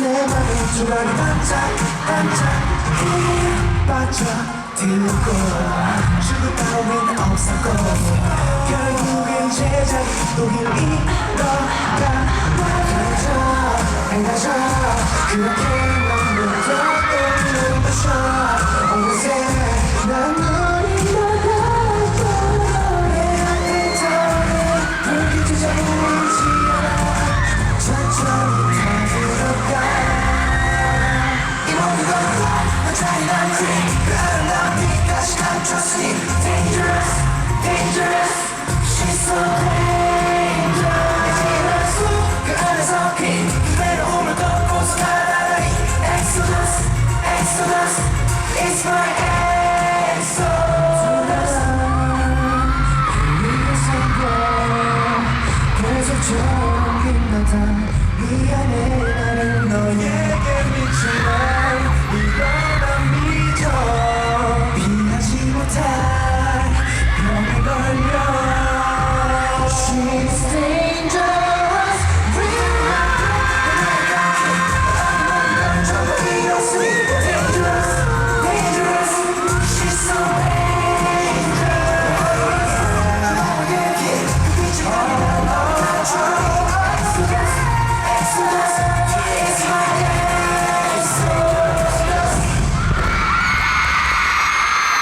내 맘에 조각이 반짝 반짝. 힘 빠져 들고 죽을 따윈 없었고. 결국엔 제자리 독일 잃어가 가져 행가져 그렇게 계속 저기 나다 미안해 나를